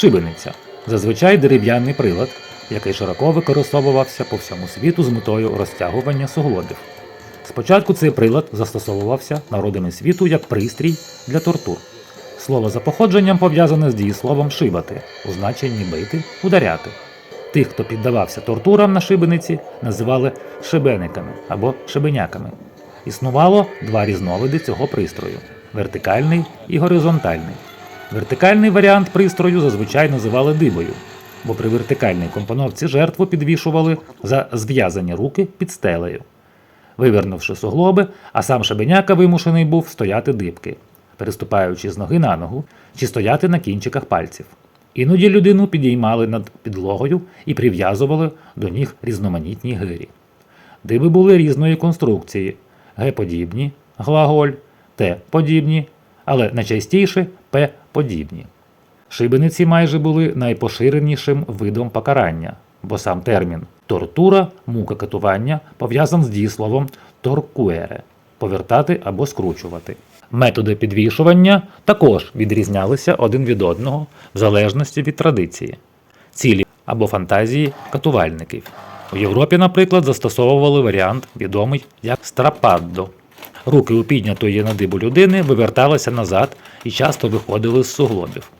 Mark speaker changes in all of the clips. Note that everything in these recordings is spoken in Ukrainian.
Speaker 1: шибениця, зазвичай дерев'яний прилад, який широко використовувався по всьому світу з метою розтягування суглобів. Спочатку цей прилад застосовувався народами світу як пристрій для тортур. Слово за походженням пов'язане з дієсловом шибати у значенні бити, ударяти. Тих, хто піддавався тортурам на шибениці, називали шибениками або шибеняками. Існувало два різновиди цього пристрою вертикальний і горизонтальний. Вертикальний варіант пристрою зазвичай називали дибою, бо при вертикальній компоновці жертву підвішували за зв'язані руки під стелею, вивернувши суглоби, а сам шабеняка вимушений був стояти дибки, переступаючи з ноги на ногу чи стояти на кінчиках пальців. Іноді людину підіймали над підлогою і прив'язували до ніг різноманітні гирі. Диби були різної конструкції Г-подібні, глаголь, Т-подібні, але найчастіше П-подібні. Шибениці майже були найпоширенішим видом покарання, бо сам термін тортура, мука катування пов'язан з дієсловом торкуере повертати або скручувати. Методи підвішування також відрізнялися один від одного в залежності від традиції, цілі або фантазії катувальників. У Європі, наприклад, застосовували варіант, відомий як стрападдо. Руки у піднятої на дибу людини виверталися назад і часто виходили з суглобів,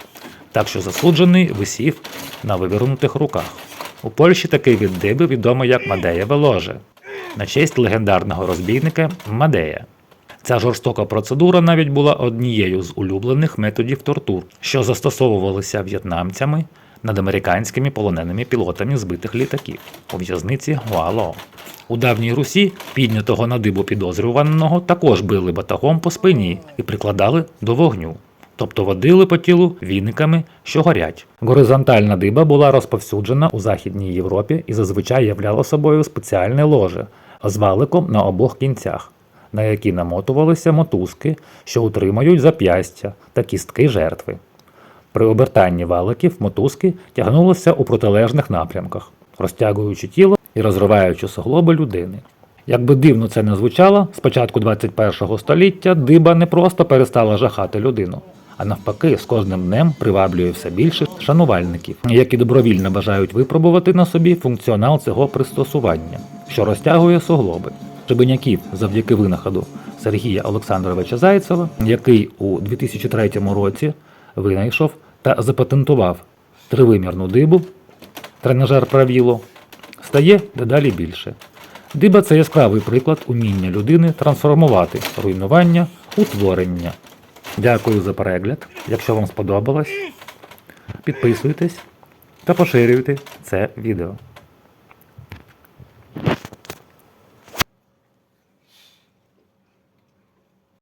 Speaker 1: так що засуджений висів на вивернутих руках. У Польщі такий від диби відомий як Мадеєве ложе, на честь легендарного розбійника Мадея. Ця жорстока процедура навіть була однією з улюблених методів тортур, що застосовувалися в'єтнамцями над американськими полоненими пілотами збитих літаків у в'язниці Гуало. У давній Русі піднятого на дибу підозрюваного також били батагом по спині і прикладали до вогню, тобто водили по тілу віниками, що горять. Горизонтальна диба була розповсюджена у Західній Європі і зазвичай являла собою спеціальне ложе з валиком на обох кінцях, на які намотувалися мотузки, що утримають зап'ястя та кістки жертви. При обертанні валиків мотузки тягнулися у протилежних напрямках, розтягуючи тіло і розриваючи суглоби людини. Якби дивно це не звучало, з початку 21 століття диба не просто перестала жахати людину, а навпаки, з кожним днем приваблює все більше шанувальників, які добровільно бажають випробувати на собі функціонал цього пристосування, що розтягує суглоби. Шибеняків завдяки винаходу Сергія Олександровича Зайцева, який у 2003 році винайшов та запатентував тривимірну дибу, тренажер правіло, стає дедалі більше. Диба це яскравий приклад уміння людини трансформувати руйнування у творення. Дякую за перегляд. Якщо вам сподобалось, підписуйтесь та поширюйте це відео.